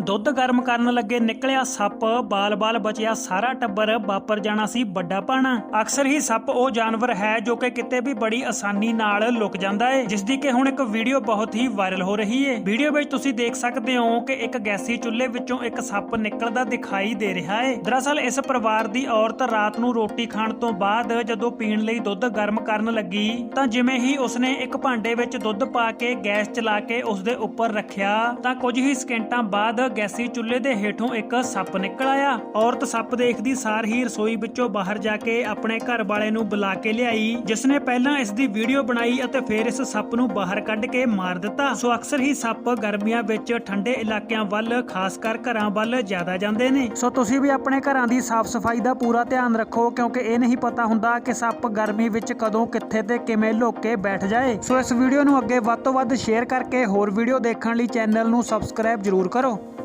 ਦੁੱਧ ਗਰਮ ਕਰਨ ਲੱਗੇ ਨਿਕਲਿਆ ਸੱਪ, ਬਾਲ-ਬਾਲ ਬਚਿਆ ਸਾਰਾ ਟੱਬਰ ਵਾਪਰ ਜਾਣਾ ਸੀ ਵੱਡਾ ਪਾਣਾ ਅਕਸਰ ਹੀ ਸੱਪ ਉਹ ਜਾਨਵਰ ਹੈ ਜੋ ਕਿ ਕਿਤੇ ਵੀ ਬੜੀ ਆਸਾਨੀ ਨਾਲ ਲੁਕ ਜਾਂਦਾ ਹੈ ਜਿਸ ਦੀ ਕਿ ਹੁਣ ਇੱਕ ਵੀਡੀਓ ਬਹੁਤ ਹੀ ਵਾਇਰਲ ਹੋ ਰਹੀ ਹੈ ਵੀਡੀਓ ਵਿੱਚ ਤੁਸੀਂ ਦੇਖ ਸਕਦੇ ਹੋ ਕਿ ਇੱਕ ਗੈਸੀ ਚੁੱਲ੍ਹੇ ਵਿੱਚੋਂ ਇੱਕ ਸੱਪ ਨਿਕਲਦਾ ਦਿਖਾਈ ਦੇ ਰਿਹਾ ਹੈ ਦਰਅਸਲ ਇਸ ਪਰਿਵਾਰ ਦੀ ਔਰਤ ਰਾਤ ਨੂੰ ਰੋਟੀ ਖਾਣ ਤੋਂ ਬਾਅਦ ਜਦੋਂ ਪੀਣ ਲਈ ਦੁੱਧ ਗਰਮ ਕਰਨ ਲੱਗੀ, ਤਾਂ ਜਿਵੇਂ ਹੀ ਉਸਨੇ ਇੱਕ ਭਾਂਡੇ ਵਿੱਚ ਦੁੱਧ ਪਾ ਕੇ ਗੈਸ ਚਲਾ ਕੇ ਉਸ ਦੇ ਉੱਪਰ ਰੱਖਿਆ, ਤਾਂ ਕੁਝ ਹੀ ਸਕਿੰਟਾਂ ਬਾਅਦ ਗੈਸੀ ਚੁੱਲ੍ਹੇ ਦੇ ਹੇਠੋਂ ਇੱਕ ਸੱਪ ਨਿਕਲ ਆਇਆ। ਔਰਤ ਸੱਪ ਦੇਖਦੀ ਸਾਰ ਹੀ ਰਸੋਈ ਵਿੱਚੋਂ ਬਾਹਰ ਜਾ ਕੇ ਆਪਣੇ ਘਰ ਵਾਲੇ ਨੂੰ ਬੁਲਾ ਕੇ ਲਿਆਈ ਜਿਸ ਨੇ ਪਹਿਲਾਂ ਇਸ ਦੀ ਵੀਡੀਓ ਬਣਾਈ ਅਤੇ ਫਿਰ ਇਸ ਸੱਪ ਨੂੰ ਬਾਹਰ ਕੱਢ ਕੇ ਮਾਰ ਦਿੱਤਾ। ਸੋ ਅਕਸਰ ਹੀ ਸੱਪ ਗਰਮੀਆਂ ਵਿੱਚ ਠੰਡੇ ਇਲਾਕਿਆਂ ਵੱਲ, ਖਾਸ ਕਰ ਘਰਾਂ ਵੱਲ ਜ਼ਿਆਦਾ ਜਾਂਦੇ ਨੇ। ਸੋ ਤੁਸੀਂ ਵੀ ਆਪਣੇ ਘਰਾਂ ਦੀ ਸਾਫ਼ ਸਫ਼ਾਈ ਦਾ ਪੂਰਾ ਧਿਆਨ ਰੱਖੋ, ਕਿਉਂਕਿ ਇਹ ਨਹੀਂ ਪਤਾ ਹੁੰਦਾ ਕਿ ਸੱਪ ਗਰਮੀ ਵਿੱਚ ਕਦੋਂ, ਕਿੱਥੇ ਤੇ ਕਿਵੇਂ ਲੁੱਕ ਕੇ ਬੈਠ ਜਾਏ। ਸੋ ਇਸ ਵੀਡੀਓ ਨੂੰ ਅੱਗੇ ਵੱਧ ਤੋਂ ਵੱਧ ਸ਼ੇਅਰ ਕਰਕੇ ਹੋਰ ਵੀਡੀਓ ਦੇਖਣ ਲਈ ਚੈਨਲ ਨੂੰ ਸਬਸਕ੍ਰਾਈਬ ਜ਼ਰੂਰ ਕਰੋ।